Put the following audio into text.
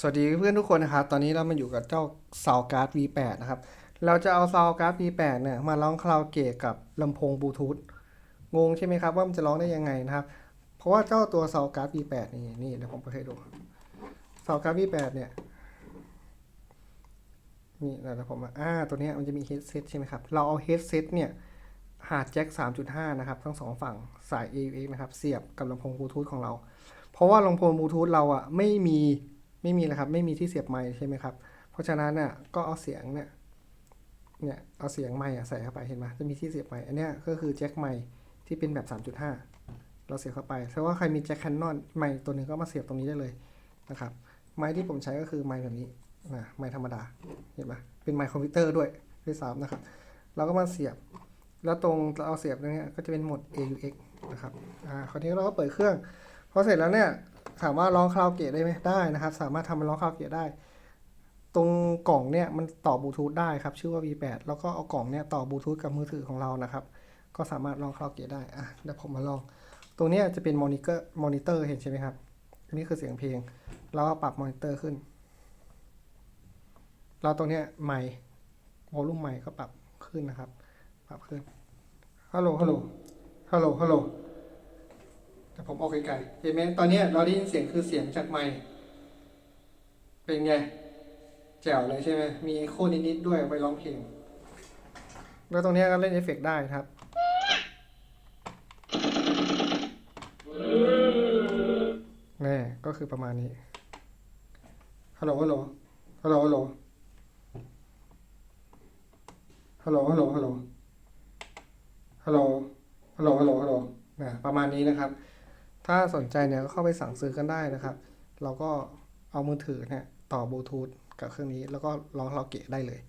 สวัสดีเพื่อนทุกคนนะครับ ตอนนี้เรามาอยู่กับเจ้า Sound Card V8 นะครับ เราจะเอา Sound Card V8 เนี่ยมาร้องคาราโอเกะกับลำโพงบลูทูธ งงใช่ไหมครับว่ามันจะร้องได้ยังไงนะครับ เพราะว่าเจ้าตัว Sound Card V8 นี่นี่เดี๋ยวผมเปิดให้ดู Sound Card V8 เนี่ย นี่เดี๋ยวผมอะอ่าตัวนี้มันจะมี headset ใช่ไหมครับ เราเอา headset เนี่ยหาแจ็ค 3.5 นะครับ ทั้งสองฝั่งสาย AUX นะครับ เสียบกับลำโพงบลูทูธของเรา เพราะว่าลำโพงบลูทูธเราอะไม่มี ไม่มีนะครับ ไม่มีที่เสียบไมค์ใช่ไหมครับ เพราะฉะนั้นเนี่ยก็เอาเสียงเนี่ยเนี่ยเอาเสียงไมค์อะใส่เข้าไปเห็นไหมจะมีที่เสียบไมค์อันนี้ก็คือแจ็คไมค์ที่เป็นแบบ 3.5 เราเสียบเข้าไปแต่ว่าใครมีแจ็คแคนนอนไมค์ตัวหนึ่งก็มาเสียบตรงนี้ได้เลยนะครับไมค์ที่ผมใช้ก็คือไมค์แบบนี้นะไมค์ธรรมดาเห็นไหมเป็นไมค์คอมพิวเตอร์ด้วยด้วยซ้ำนะครับ เราก็มาเสียบ แล้วตรงเราเอาเสียบตรงเนี้ยก็จะเป็นโหมด AUX นะครับอ่าคราวนี้เราก็เปิดเครื่องพอเสร็จแล้วเนี่ย ถามว่าร้องคาราโอเกะได้ไหมได้นะครับ สามารถทำเป็นร้องคาราโอเกะได้ ตรงกล่องเนี่ยมันต่อบลูทูธได้ครับชื่อว่า V8 แล้วก็เอากล่องเนี่ยต่อบลูทูธกับมือถือของเรานะครับ ก็สามารถร้องคาราโอเกะได้อะเดี๋ยวผมมาลอง ตรงเนี้ยจะเป็นมอนิเตอร์มอนิเตอร์เห็นใช่ไหมครับอันนี้คือเสียงเพลงเราปรับมอนิเตอร์ขึ้นเราตรงเนี้ยไมค์วอลลุ่มไมค์ก็ปรับขึ้นนะครับ ปรับขึ้นฮัลโหลฮัลโหลฮัลโหลฮัลโหล ผมออกไกลๆเห็นไหมตอนนี้เราได้ยินเสียงคือเสียงจากไมค์เป็นไง แจ๋วเลยใช่ไหมมีเอ็โค่นิดๆด้วยไปร้องเพลง แล้วตรงนี้ก็เล่นเอฟเฟกต์ได้ครับแน่ก็คือประมาณนี้ฮัลโหลฮัลโหล ฮัลโหล ฮัลโหล ฮัลโหล ฮัลโหล ฮัลโหล ฮัลโหล ฮัลโหล ฮัลโหล ฮัลโหลนะประมาณนี้นะครับ ถ้าสนใจเนี่ยก็เข้าไปสั่งซื้อกันได้นะครับ เราก็เอามือถือเนี่ยต่อบลูทูธกับเครื่องนี้แล้วก็ร้องเราเกะได้เลย